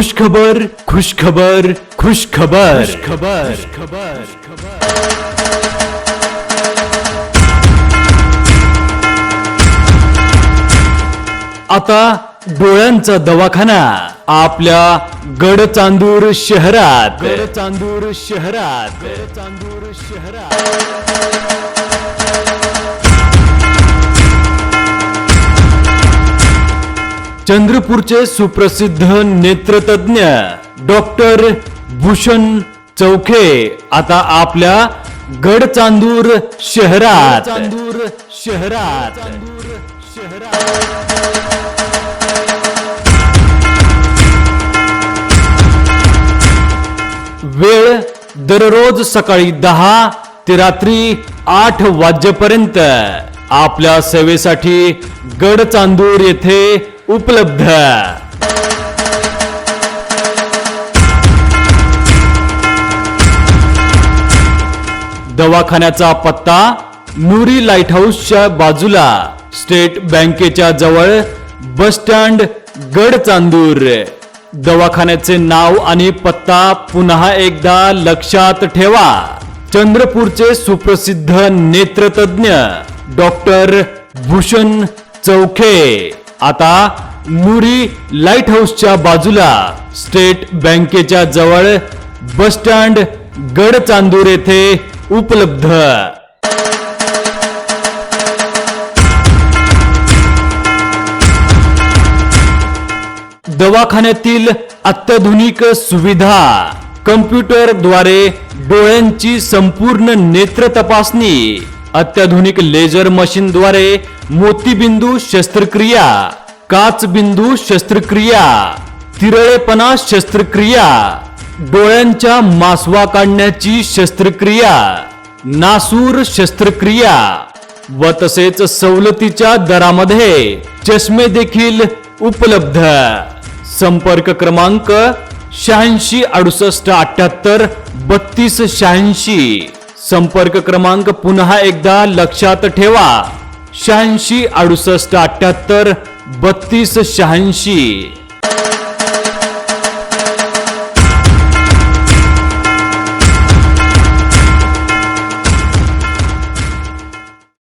खुशखबर खुशखबर खुशखबर. खबर खबर खबर आता डोळ्यांचा दवाखाना आपल्या गडचांदूर शहरात. गडचांदूर शहरात. गडचांदूर शहरात. चंद्रपूरचे सुप्रसिद्ध नेत्रतज्ञ डॉक्टर भूषण चौखे आता आपल्या गडचांदूर शहरात. चांदूर शहरात. वेळ दररोज सकाळी दहा ते रात्री आठ वाजेपर्यंत आपल्या सेवेसाठी गडचांदूर येथे उपलब्ध. दवाखान्याचा पत्ता नुरी लाइट हाऊसच्या बाजूला स्टेट बँकेच्या जवळ बस स्टँड गडचांदूर दवाखान्याचे नाव आणि पत्ता पुन्हा एकदा लक्षात ठेवा. चंद्रपूरचे सुप्रसिद्ध नेत्रतज्ञ डॉक्टर भूषण चौखे. आता नुरी लाइट हाऊसच्या बाजूला स्टेट बँकेच्या जवळ बस स्टँड गडचांदूर येथे उपलब्ध. दवाखान्यातील अत्याधुनिक सुविधा कम्प्युटरद्वारे डोळ्यांची संपूर्ण नेत्र तपासणी. अत्याधुनिक लेझर मशीनद्वारे मोतीबिंदू शस्त्रक्रिया काचबिंदू शस्त्रक्रिया तिरळेपणा शस्त्रक्रिया डोळ्यांच्या मासवा काढण्याची शस्त्रक्रिया नासूर शस्त्रक्रिया व तसेच सवलतीच्या दरामध्ये चष्मे देखील उपलब्ध. संपर्क क्रमांक शहाऐंशी अडुसष्ट अठ्याहत्तर बत्तीस शहाऐंशी. संपर्क क्रमांक पुन्हा एकदा लक्षात ठेवा. शहाऐंशी अडुसष्ट अठ्याहत्तर बत्तीस शहाऐंशी.